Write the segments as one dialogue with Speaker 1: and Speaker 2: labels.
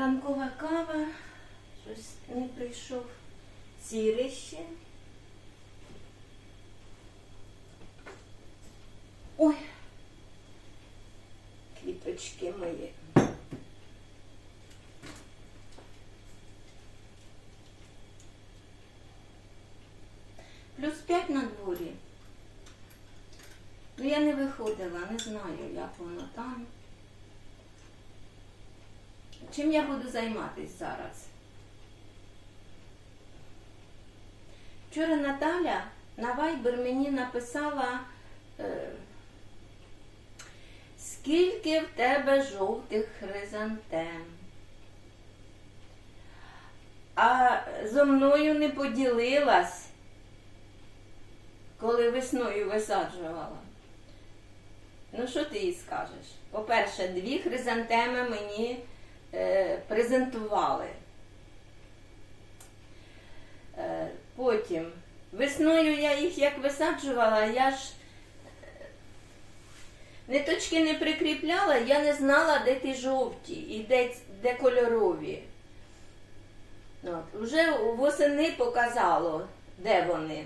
Speaker 1: Ранкова кава. Щось не прийшов сірий ще. Ой. Квіточки мої. Плюс 5 на дворі. Ну я не виходила, не знаю, як воно там. Чим я буду займатися зараз? Вчора Наталя на Вайбер мені написала, е, скільки в тебе жовтих хризантем. А зо мною не поділилась, коли весною висаджувала. Ну, що ти їй скажеш? По-перше, дві хризантеми мені презентували. Е, потім, весною я їх як висаджувала, я ж е, ниточки не прикріпляла, я не знала, де ті жовті і де, де кольорові. От, вже восени показало, де вони.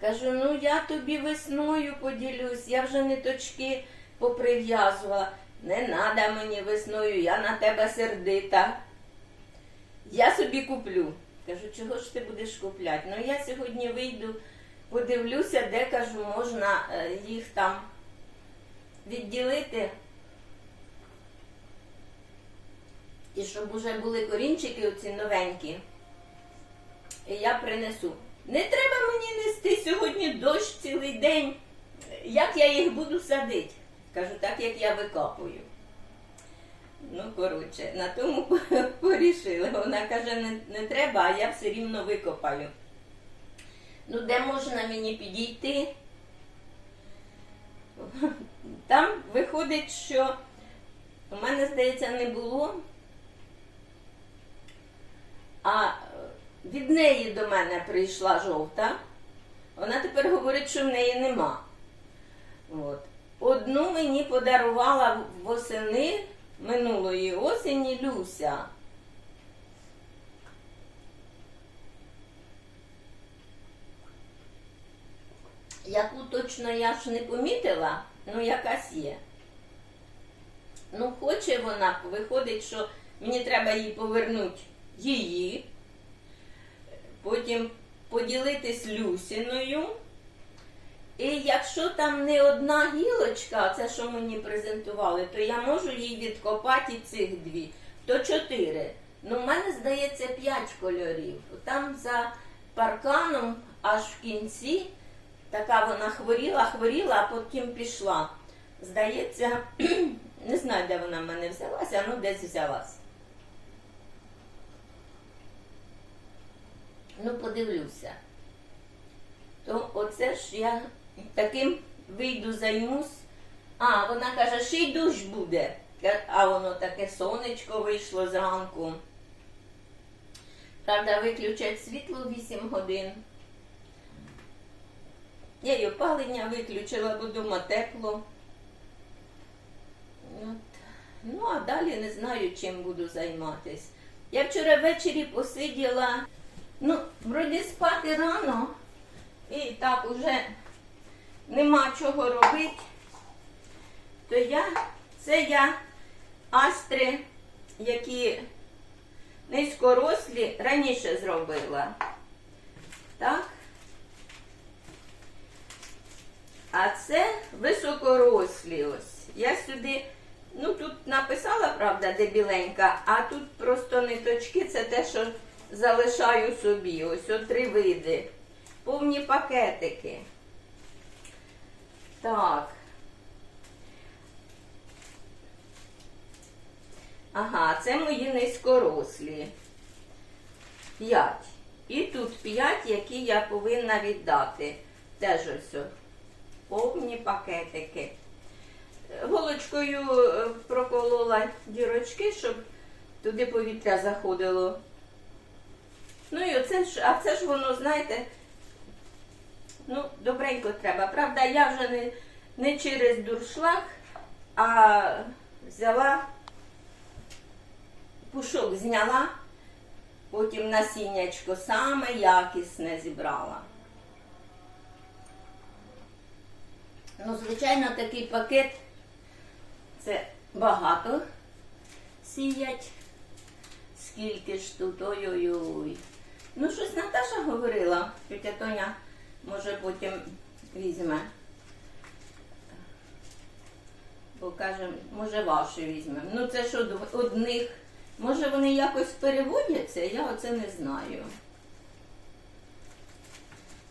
Speaker 1: Кажу, ну я тобі весною поділюсь, я вже ниточки поприв'язувала. Не треба мені весною, я на тебе сердита. Я собі куплю. Кажу, чого ж ти будеш купляти? Ну я сьогодні вийду, подивлюся, де кажу, можна е, їх там відділити. І щоб уже були корінчики оці новенькі. І я принесу. Не треба мені нести сьогодні дощ цілий день. Як я їх буду садити? Кажу, так як я викопую. Ну, коротше, на тому порішили. Вона каже, не, не треба, а я все рівно викопаю. Ну, де можна мені підійти? Там виходить, що у мене, здається, не було. А від неї до мене прийшла жовта. Вона тепер говорить, що в неї нема. От. Одну мені подарувала восени минулої осені Люся. Яку точно я ж не помітила, ну якась є. Ну, хоче вона, виходить, що мені треба їй повернути її, потім поділитись Люсіною. І якщо там не одна гілочка, це що мені презентували, то я можу їй відкопати і цих дві, то чотири. Ну, в мене здається п'ять кольорів. Там за парканом аж в кінці така вона хворіла, хворіла, а потім пішла. Здається, не знаю, де вона в мене взялася, ну десь взялась. Ну, подивлюся. То оце ж я таким вийду, займусь. А, вона каже, ще й дощ буде. А воно таке сонечко вийшло зранку. Правда, виключать світло 8 годин. Я й опалення виключила, бо дома тепло. От. Ну, а далі не знаю, чим буду займатися. Я вчора ввечері посиділа, ну, вроді спати рано, і так уже нема чого робити, то я, це я астри, які низькорослі, раніше зробила. Так? А це високорослі ось. Я сюди, ну тут написала, правда, де біленька, а тут просто ниточки, це те, що залишаю собі. Ось о три види. Повні пакетики. Так. Ага, це мої низькорослі. П'ять. І тут п'ять, які я повинна віддати. Теж ось. Повні пакетики. Голочкою е, проколола дірочки, щоб туди повітря заходило. Ну і оце ж, а це ж воно, знаєте, ну, добренько треба. Правда, я вже не, не через дуршлаг, а взяла пушок зняла, потім насіннячко саме якісне зібрала. Ну, звичайно, такий пакет це багато сіять. Скільки ж тут, ой-ой-ой. Ну, щось Наташа говорила, тетя Тоня, може потім візьме. Бо каже, може ваше візьмемо. Ну це ж одних. Може вони якось переводяться, я оце не знаю.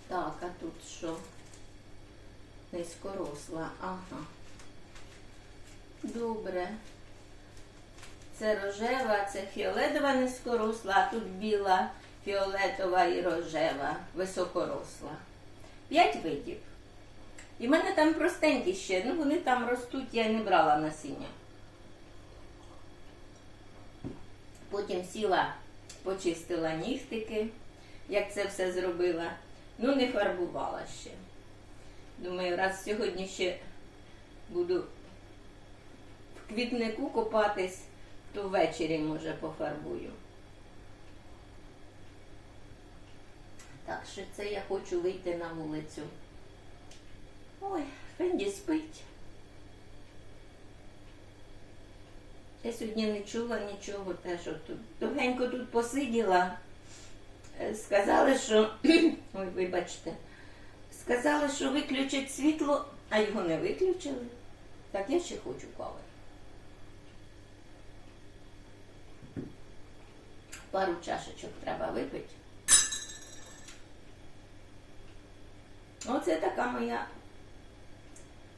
Speaker 1: Так, а тут що? Низькоросла, ага. Добре. Це рожева, це фіолетова низькоросла, а тут біла, фіолетова і рожева, високоросла. П'ять видів. І в мене там простенькі ще, ну вони там ростуть, я не брала насіння. Потім сіла, почистила нігтики, як це все зробила. Ну, не фарбувала ще. Думаю, раз сьогодні ще буду в квітнику копатись, то ввечері, може, пофарбую. Так, що це я хочу вийти на вулицю. Ой, Фенді спить. Я сьогодні не чула нічого, теж тут довгенько тут посиділа. Е, Сказали, що. Ой, вибачте. Сказали, що виключать світло, а його не виключили. Так я ще хочу кави. Пару чашечок треба випити. Оце така моя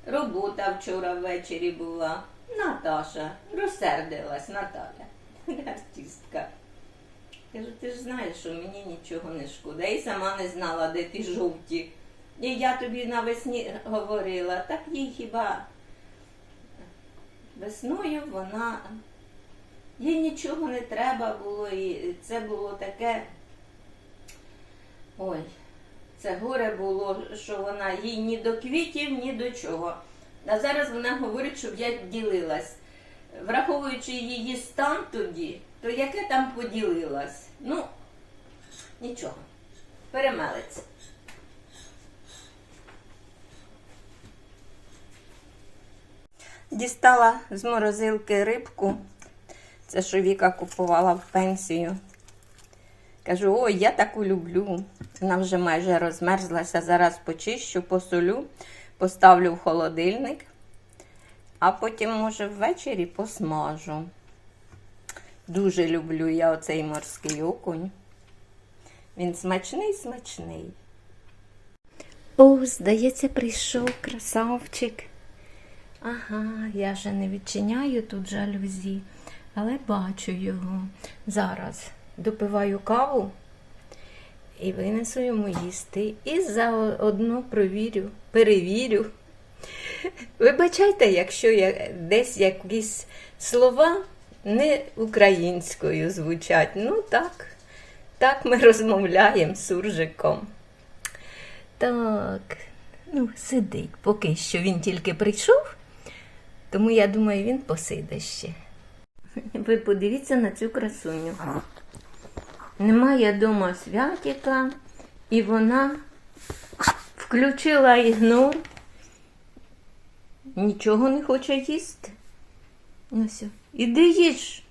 Speaker 1: робота вчора ввечері була. Наташа розсердилась, Наталя, артистка. Кажу, ти ж знаєш, що мені нічого не шкода. Й сама не знала, де ті жовті. І я тобі навесні говорила, так їй хіба весною вона. Їй нічого не треба було, і це було таке. Ой, це горе було, що вона їй ні до квітів, ні до чого. А зараз вона говорить, щоб я ділилась. Враховуючи її стан тоді, то яке там поділилась? Ну, нічого, перемелеться. Дістала з морозилки рибку. Це що Віка купувала в пенсію. Кажу, ой, я таку люблю. Вона вже майже розмерзлася. Зараз почищу, посолю, поставлю в холодильник, а потім, може, ввечері посмажу. Дуже люблю я оцей морський окунь. Він смачний, смачний. О, здається, прийшов красавчик. Ага, я вже не відчиняю тут жалюзі, але бачу його. Зараз допиваю каву і винесу йому їсти. І заодно провірю, перевірю. Вибачайте, якщо я десь якісь слова не українською звучать. Ну так, так ми розмовляємо з суржиком. Так, ну, сидить. Поки що він тільки прийшов, тому я думаю, він посиде ще. Ви подивіться на цю красуню. Немає дома святіка, і вона включила ігнор. Нічого не хоче їсти. Ну все, іди їж.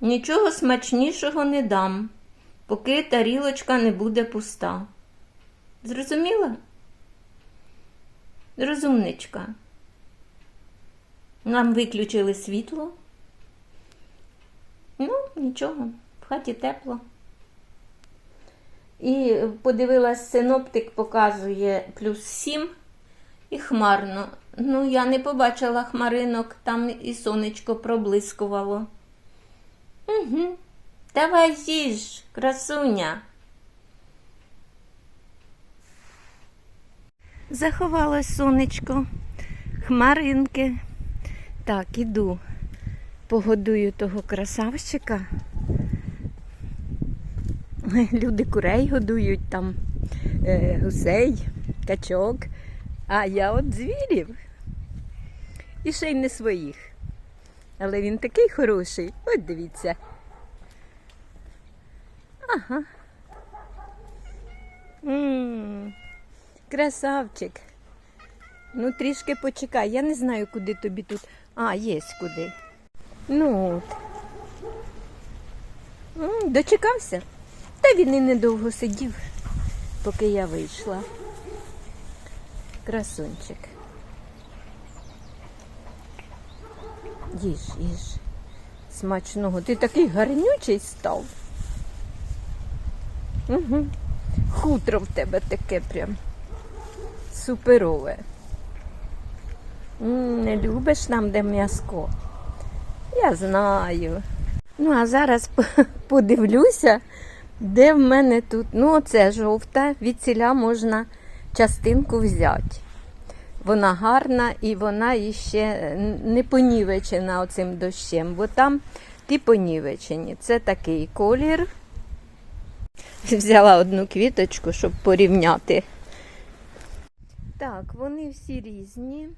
Speaker 1: Нічого смачнішого не дам, поки тарілочка не буде пуста. Зрозуміла? Розумничка. Нам виключили світло. Ну, нічого, в хаті тепло. І подивилась, синоптик показує плюс 7 і хмарно. Ну, я не побачила хмаринок, там і сонечко проблискувало. Угу. Давай їж, красуня. Заховалось сонечко, хмаринки. Так, іду, погодую того красавчика. Люди курей годують там, е, гусей, качок, а я от звірів. І ще й не своїх.
Speaker 2: Але він такий хороший. От дивіться. Ага. м красавчик. Ну, трішки почекай. Я не знаю, куди тобі тут. А, є куди. Ну от. М, Дочекався? Та він і недовго сидів, поки я вийшла. Красунчик. Їж, їж. Смачного. Ти такий гарнючий став. Угу. Хутро в тебе таке прям суперове. Не любиш там, де м'яско? Я знаю. Ну, а зараз подивлюся, де в мене тут. Ну, оце жовта, від ціля можна частинку взяти. Вона гарна і вона іще не понівечена оцим дощем, бо там ті понівечені. Це такий колір. Взяла одну квіточку, щоб порівняти. Так, вони всі різні.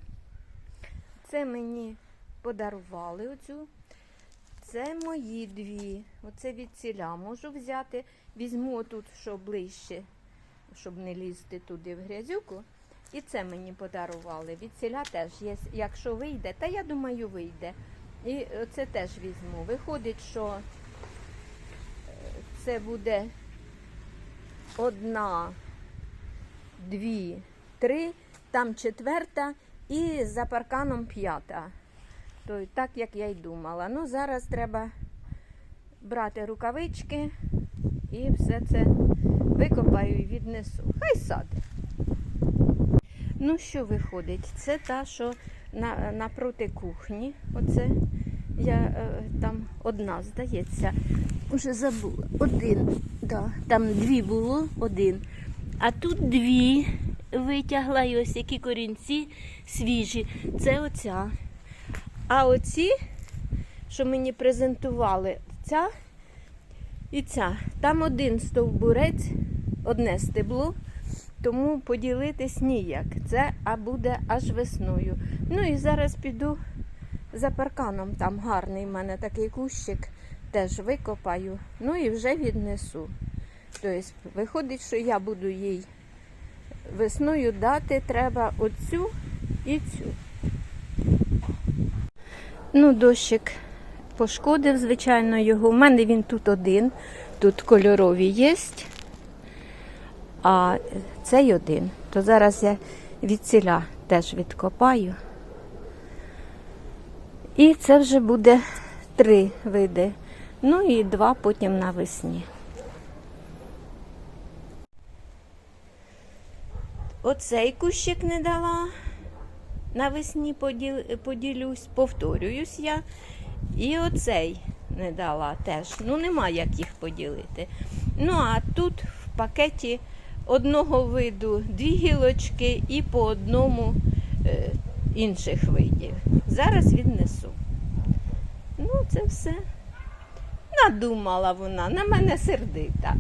Speaker 2: Це мені подарували оцю. Це мої дві. Оце від ціля можу взяти. Візьму тут, що ближче, щоб не лізти туди в грязюку. І це мені подарували. Від ціля теж є, якщо вийде, та я думаю, вийде. І це теж візьму. Виходить, що е, це буде одна, дві, три, там четверта і за парканом п'ята. То так, як я й думала. Ну, зараз треба брати рукавички і все це викопаю і віднесу. Хай саде. Ну, що виходить? Це та, що на, напроти кухні. Оце я е, там одна, здається. Уже забула. Один. Да. Там дві було, один. А тут дві витягла ось які корінці свіжі. Це оця. А оці, що мені презентували, ця і ця. Там один стовбурець, одне стебло, тому поділитись ніяк. Це а буде аж весною. Ну і зараз піду за парканом. Там гарний в мене такий кущик, теж викопаю. Ну і вже віднесу. Тобто, виходить, що я буду їй весною дати треба оцю і цю. Ну, дощик пошкодив, звичайно, його. У мене він тут один, тут кольорові є, а цей один. То зараз я від ціля теж відкопаю. І це вже буде три види. Ну і два потім навесні. Оцей кущик не дала. Навесні поділюсь, повторююсь я. І оцей не дала теж. Ну, нема як їх поділити. Ну, а тут в пакеті одного виду дві гілочки і по одному е, інших видів. Зараз віднесу. Ну, це все. Надумала вона, на мене сердита.